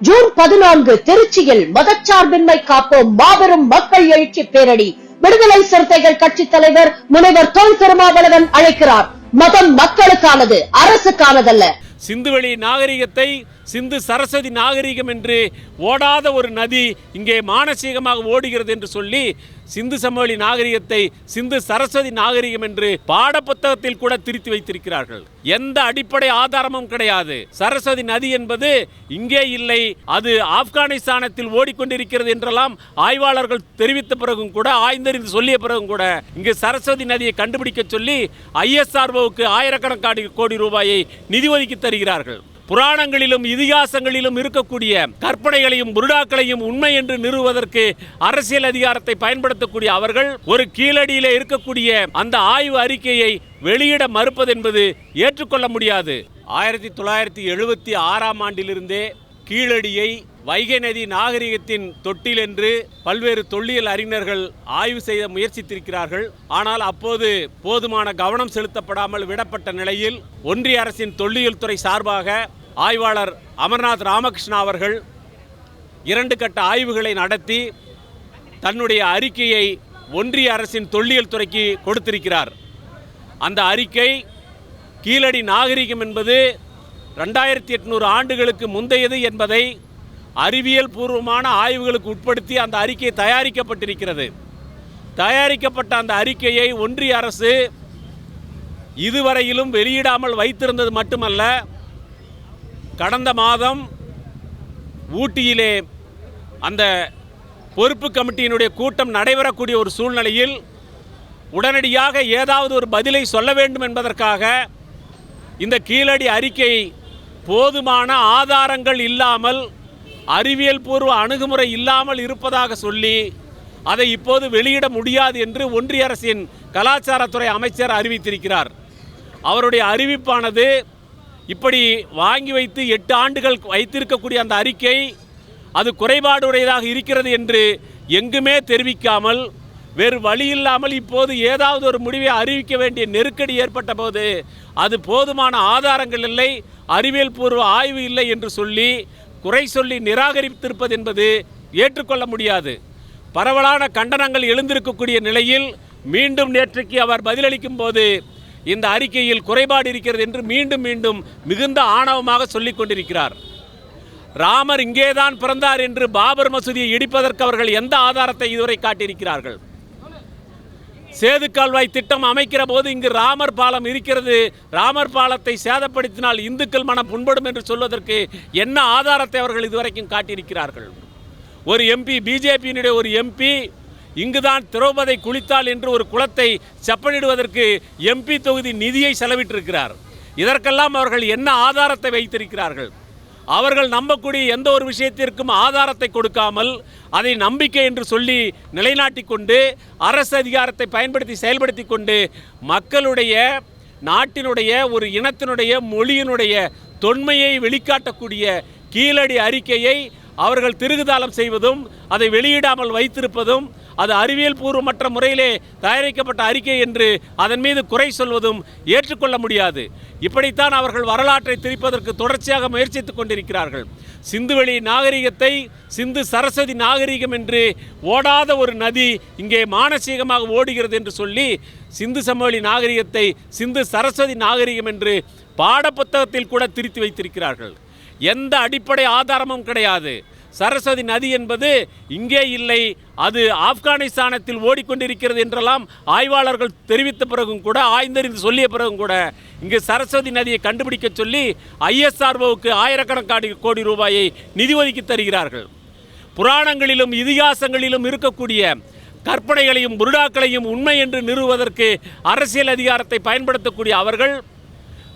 June பதினான்கு திருச்சியில் மதச்சார்பின்மை காப்போம் மாபெரும் மக்கள் எழுச்சி பேரணி. விடுதலை சிறுத்தைகள் கட்சி தலைவர் முனைவர் தொல் திருமாவளவன் அழைக்கிறார். மதம் மக்களுக்கானது அரசுக்கானதல்ல. சிந்துவெளி நாகரிகத்தை சிந்து சரஸ்வதி நாகரிகம் என்று ஓடாத ஒரு நதி இங்கே மானசீகமாக ஓடுகிறது என்று சொல்லி சிந்து சமவெளி நாகரிகத்தை சிந்து சரஸ்வதி நாகரிகம் என்று பாடப்புத்தகத்தில் கூட திருத்தி வைத்திருக்கிறார்கள். எந்த அடிப்படை ஆதாரமும் கிடையாது. சரஸ்வதி நதி என்பது இங்கே இல்லை. அது ஆப்கானிஸ்தானத்தில் ஓடிக்கொண்டிருக்கிறது என்றெல்லாம் ஆய்வாளர்கள் தெரிவித்த பிறகும் கூட ஆய்ந்தறிந்து சொல்லிய பிறகும் கூட இங்கு சரஸ்வதி நதியை கண்டுபிடிக்க சொல்லி ஐஎஸ்ஆர்ஓவுக்கு ஆயிரக்கணக்கான கோடி ரூபாயை நிதி ஒதுக்கி தருகிறார்கள். புராணங்களிலும் இதிகாசங்களிலும் இருக்கக்கூடிய கற்பனைகளையும் புருடாக்களையும் உண்மை என்று நிறுவுவதற்கு அரசியல் அதிகாரத்தை பயன்படுத்தக்கூடிய அவர்கள் ஒரு கீழடியிலே இருக்கக்கூடிய அந்த ஆய்வு அறிக்கையை வெளியிட மறுப்பது என்பது ஏற்றுக்கொள்ள முடியாது. ஆயிரத்தி தொள்ளாயிரத்தி எழுபத்தி ஆறாம் ஆண்டிலிருந்தே கீழடியை வைகை நதி நாகரிகத்தின் தொட்டில் என்று பல்வேறு தொல்லியல் அறிஞர்கள் ஆய்வு செய்ய முயற்சித்திருக்கிறார்கள். ஆனால் அப்போது போதுமான கவனம் செலுத்தப்படாமல் விடப்பட்ட நிலையில் ஒன்றிய அரசின் தொல்லியல் துறை சார்பாக ஆய்வாளர் அமர்நாத் ராமகிருஷ்ணா அவர்கள் இரண்டு கட்ட ஆய்வுகளை நடத்தி தன்னுடைய அறிக்கையை ஒன்றிய அரசின் தொல்லியல் துறைக்கு கொடுத்திருக்கிறார். அந்த அறிக்கை கீழடி நாகரிகம் என்பது ரெண்டாயிரத்தி எட்நூறு ஆண்டுகளுக்கு முந்தையது என்பதை அறிவியல் பூர்வமான ஆய்வுகளுக்கு உட்படுத்தி அந்த அறிக்கை தயாரிக்கப்பட்டிருக்கிறது. தயாரிக்கப்பட்ட அந்த அறிக்கையை ஒன்றிய அரசு இதுவரையிலும் வெளியிடாமல் வைத்திருந்தது மட்டுமல்ல கடந்த மாதம் ஊட்டியிலே அந்த பொறுப்பு கமிட்டியினுடைய கூட்டம் நடைபெறக்கூடிய ஒரு சூழ்நிலையில் உடனடியாக ஏதாவது ஒரு பதிலை சொல்ல வேண்டும் என்பதற்காக இந்த கீழடி அறிக்கை போதுமான ஆதாரங்கள் இல்லாமல் அறிவியல் பூர்வ அணுகுமுறை இல்லாமல் இருப்பதாக சொல்லி அதை இப்போது வெளியிட முடியாது என்று ஒன்றிய அரசின் கலாச்சாரத்துறை அமைச்சர் அறிவித்திருக்கிறார். அவருடைய அறிவிப்பானது இப்படி வாங்கி வைத்து எட்டு ஆண்டுகள் வைத்திருக்கக்கூடிய அந்த அறிக்கை அது குறைபாடுடையதாக இருக்கிறது என்று எங்குமே தெரிவிக்காமல் வேறு வழி இல்லாமல் இப்போது ஏதாவது ஒரு முடிவை அறிவிக்க வேண்டிய நெருக்கடி ஏற்பட்ட போது அது போதுமான ஆதாரங்கள் இல்லை அறிவியல் பூர்வ ஆய்வு இல்லை என்று சொல்லி குறை சொல்லி நிராகரித்திருப்பது என்பது ஏற்றுக்கொள்ள முடியாது. பரவலான கண்டனங்கள் எழுந்திருக்கக்கூடிய நிலையில் மீண்டும் நேற்றைக்கு அவர் பதிலளிக்கும் போது இந்த அறிக்கையில் குறைபாடு இருக்கிறது என்று மீண்டும் மீண்டும் மிகுந்த ஆணவமாக சொல்லிக் கொண்டிருக்கிறார். ராமர் இங்கேதான் பிறந்தார் என்று பாபர் மசூதியை இடிப்பதற்கு அவர்கள் எந்த ஆதாரத்தை இதுவரை காட்டியிருக்கிறார்கள்? சேது கால்வாய் திட்டம் அமைக்கிற போது இங்கு ராமர் பாலம் இருக்கிறது. ராமர் பாலத்தை சேதப்படுத்தினால் இந்துக்கள் மனம் புண்படும் என்று சொல்வதற்கு என்ன ஆதாரத்தை அவர்கள் இதுவரைக்கும் காட்டியிருக்கிறார்கள்? ஒரு எம்பி பிஜேபியினுடைய ஒரு எம்பி இங்குதான் திரௌபதை குளித்தாள் என்று ஒரு குளத்தை செப்பனிடுவதற்கு எம்பி தொகுதி நிதியை செலவிட்டிருக்கிறார். இதற்கெல்லாம் அவர்கள் என்ன ஆதாரத்தை வைத்திருக்கிறார்கள்? அவர்கள் நம்பக்கூடிய எந்த ஒரு விஷயத்திற்கும் ஆதாரத்தை கொடுக்காமல் அதை நம்பிக்கை என்று சொல்லி நிலைநாட்டி கொண்டு அரசு அதிகாரத்தை பயன்படுத்தி செயல்படுத்தி கொண்டு மக்களுடைய நாட்டினுடைய ஒரு இனத்தினுடைய மொழியினுடைய தொன்மையை வெளிக்காட்டக்கூடிய கீழடி அறிக்கையை அவர்கள் திருகுதாளம் செய்வதும் அதை வெளியிடாமல் வைத்திருப்பதும் அது அறிவியல் பூர்வமற்ற முறையிலே தயாரிக்கப்பட்ட அறிக்கை என்று அதன் மீது குறை சொல்வதும் ஏற்றுக்கொள்ள முடியாது. இப்படித்தான் அவர்கள் வரலாற்றை திரிப்பதற்கு தொடர்ச்சியாக முயற்சித்துக் கொண்டிருக்கிறார்கள். சிந்துவெளி நாகரிகத்தை சிந்து சரஸ்வதி நாகரிகம் என்று ஓடாத ஒரு நதி இங்கே மானசீகமாக ஓடுகிறது என்று சொல்லி சிந்து சமவெளி நாகரிகத்தை சிந்து சரஸ்வதி நாகரிகம் என்று பாடப்புத்தகத்தில் கூட திருத்தி வைத்திருக்கிறார்கள். எந்த அடிப்படை ஆதாரமும் கிடையாது. சரஸ்வதி நதி என்பது இங்கே இல்லை. அது ஆப்கானிஸ்தானத்தில் ஓடிக்கொண்டிருக்கிறது என்றெல்லாம் ஆய்வாளர்கள் தெரிவித்த பிறகும் கூட ஆய்ந்தறிந்து சொல்லிய பிறகும் கூட இங்கு சரஸ்வதி நதியை கண்டுபிடிக்க சொல்லி ஐஎஸ்ஆர்ஓவுக்கு ஆயிரக்கணக்கான கோடி ரூபாயை நிதி ஒதுக்கி தருகிறார்கள். புராணங்களிலும் இதிகாசங்களிலும் இருக்கக்கூடிய கற்பனைகளையும் புருடாக்களையும் உண்மை என்று நிறுவுவதற்கு அரசியல் அதிகாரத்தை பயன்படுத்தக்கூடிய அவர்கள்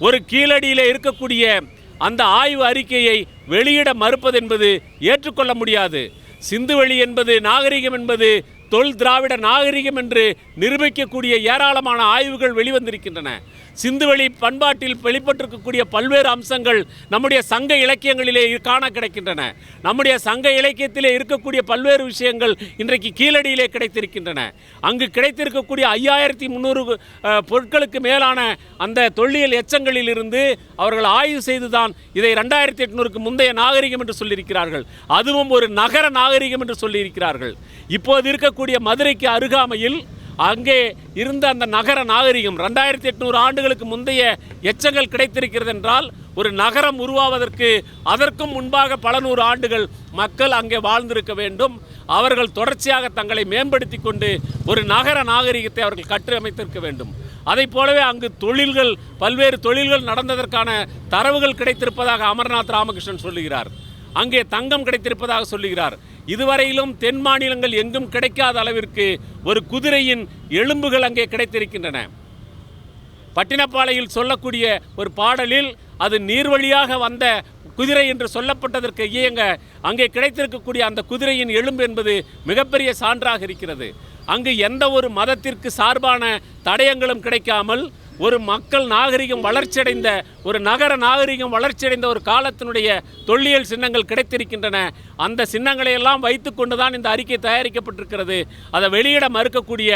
ஒரு கீழடியில் இருக்கக்கூடிய அந்த ஆய்வு அறிக்கையை வெளியிட மறுப்பது என்பது ஏற்றுக்கொள்ள முடியாது. சிந்துவெளி என்பது நாகரிகம் என்பது தொல் திராவிட நாகரிகம் என்று நிரூபிக்கக்கூடிய ஏராளமான ஆய்வுகள் வெளிவந்திருக்கின்றன. சிந்துவெளி பண்பாட்டில் வெளிப்பட்டிருக்கக்கூடிய பல்வேறு அம்சங்கள் நம்முடைய சங்க இலக்கியங்களிலே காண கிடைக்கின்றன. நம்முடைய சங்க இலக்கியத்திலே இருக்கக்கூடிய பல்வேறு விஷயங்கள் இன்றைக்கு கீழடியிலே கிடைத்திருக்கின்றன. அங்கு கிடைத்திருக்கக்கூடிய ஐயாயிரத்தி முந்நூறு பொருட்களுக்கு மேலான அந்த தொல்லியல் எச்சங்களில் இருந்து அவர்கள் ஆய்வு செய்துதான் இதை ரெண்டாயிரத்தி எட்நூறுக்கு முந்தைய நாகரிகம் என்று சொல்லியிருக்கிறார்கள். அதுவும் ஒரு நகர நாகரிகம் என்று சொல்லியிருக்கிறார்கள். இப்போது இருக்க இருக்கக்கூடிய மதுரைக்கு அருகாமையில் அங்கே இருந்த அந்த நகர நாகரிகம் ரெண்டாயிரத்தி எட்நூறு ஆண்டுகளுக்கு முந்தைய எச்சங்கள் கிடைத்திருக்கிறது என்றால் ஒரு நகரம் உருவாவதற்கு அதற்கும் முன்பாக பல நூறு ஆண்டுகள் மக்கள் அங்கே வாழ்ந்திருக்க வேண்டும். அவர்கள் தொடர்ச்சியாக தங்களை மேம்படுத்தி கொண்டு ஒரு நகர நாகரிகத்தை அவர்கள் கட்டமைத்திருக்க வேண்டும். அதை போலவே அங்கு தொழில்கள் பல்வேறு தொழில்கள் நடந்ததற்கான தரவுகள் கிடைத்திருப்பதாக அமர்நாத் ராமகிருஷ்ணன் சொல்லுகிறார். அங்கே தங்கம் கிடைத்திருப்பதாக சொல்லுகிறார். இதுவரையிலும் தென் மாநிலங்கள் எங்கும் கிடைக்காத அளவிற்கு ஒரு குதிரையின் எலும்புகள் அங்கே கிடைத்திருக்கின்றன. பட்டினப்பாளையில் சொல்லக்கூடிய ஒரு பாடலில் அது நீர் வழியாக வந்த குதிரை என்று சொல்லப்பட்டதற்கு இயங்க அங்கே கிடைத்திருக்கக்கூடிய அந்த குதிரையின் எலும்பு என்பது மிகப்பெரிய சான்றாக இருக்கிறது. அங்கு எந்த ஒரு மதத்திற்கு சார்பான தடயங்களும் கிடைக்காமல் ஒரு மக்கள் நாகரிகம் வளர்ச்சியடைந்த ஒரு நகர நாகரிகம் வளர்ச்சியடைந்த ஒரு காலத்தினுடைய தொல்லியல் சின்னங்கள் கிடைத்திருக்கின்றன. அந்த சின்னங்களை எல்லாம் வைத்துக்கொண்டு தான் இந்த அறிக்கை தயாரிக்கப்பட்டிருக்கிறது. அதை வெளியிட மறுக்கக்கூடிய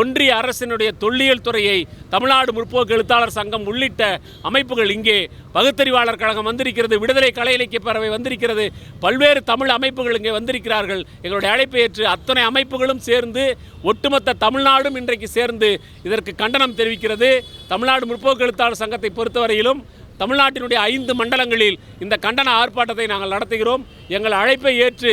ஒன்றிய அரசினுடைய தொல்லியல் துறையை தமிழ்நாடு முற்போக்கு எழுத்தாளர் சங்கம் உள்ளிட்ட அமைப்புகள் இங்கே பகுத்தறிவாளர் கழகம் வந்திருக்கிறது விடுதலை கலை இலக்கிய பறவை வந்திருக்கிறது பல்வேறு தமிழ் அமைப்புகள் இங்கே வந்திருக்கிறார்கள். எங்களுடைய அழைப்பை ஏற்று அத்தனை அமைப்புகளும் சேர்ந்து ஒட்டுமொத்த தமிழ்நாடும் இன்றைக்கு சேர்ந்து இதற்கு கண்டனம் தெரிவிக்கிறது. தமிழ்நாடு முற்போக்கு எழுத்தாளர் சங்கத்தை பொறுத்தவரையிலும் தமிழ்நாட்டினுடைய ஐந்து மண்டலங்களில் இந்த கண்டன ஆர்ப்பாட்டத்தை நாங்கள் நடத்துகிறோம். எங்கள் அழைப்பை ஏற்று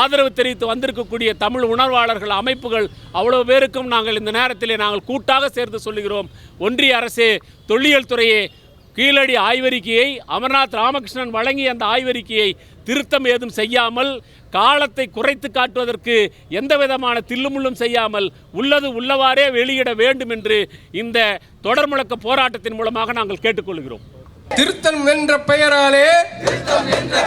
ஆதரவு தெரிவித்து வந்திருக்கக்கூடிய தமிழ் உணர்வாளர்கள் அமைப்புகள் அவ்வளவு பேருக்கும் நாங்கள் இந்த நேரத்திலே நாங்கள் கூட்டாக சேர்ந்து சொல்லுகிறோம். ஒன்றிய அரசே தொல்லியல் துறையே கீழடி ஆய்வறிக்கையை அமர்நாத் ராமகிருஷ்ணன் வழங்கிய அந்த ஆய்வறிக்கையை திருத்தம் ஏதும் செய்யாமல் காலத்தை குறைத்து காட்டுவதற்கு எந்த விதமான தில்லுமுள்ளும் செய்யாமல் உள்ளது உள்ளவாறே வெளியிட வேண்டும் என்று இந்த தொடர் முழக்க போராட்டத்தின் மூலமாக நாங்கள் கேட்டுக்கொள்கிறோம். திருத்தம் என்ற பெயராலே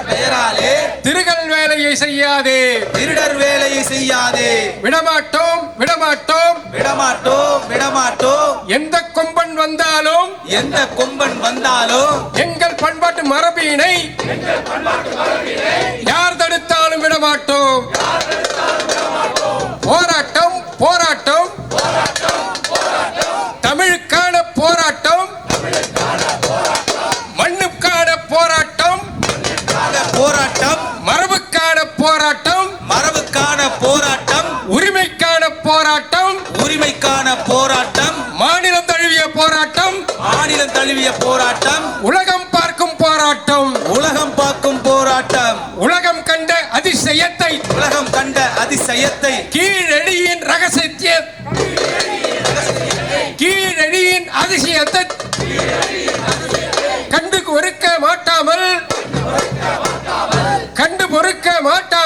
பெயராலே திருகல் வேலையை செய்யாதே. திருடர் வேலையை செய்யாதே. விடமாட்டோம் விடமாட்டோம். விடமாட்டோம் விடமாட்டோம். எந்த எந்த கொம்பன் வந்தாலும் எங்கள் பண்பாட்டு மரபினை யார் தடுத்தாலும் விடமாட்டோம். போராட்டம் போராட்டம். தமிழுக்கான போராட்டம். மண்ணுக்கான போராட்டம். போராட்டம். மரபுக்கான போராட்டம். மரபுக்கான போராட்டம். உரிமைக்கான போராட்டம். உரிமைக்கான போராட்டம். தழுவிய போராட்டம். உலகம் பார்க்கும் போராட்டம். உலகம் பார்க்கும் போராட்டம். உலகம் கண்ட அதிசயத்தை. உலகம் கண்ட அதிசயத்தை. கீழடியின் ரகசியத்தை. கீழடியின் அதிசயத்தை. கண்டு பொறுக்க மாட்டாமல். கண்டு பொறுக்க மாட்டாமல்.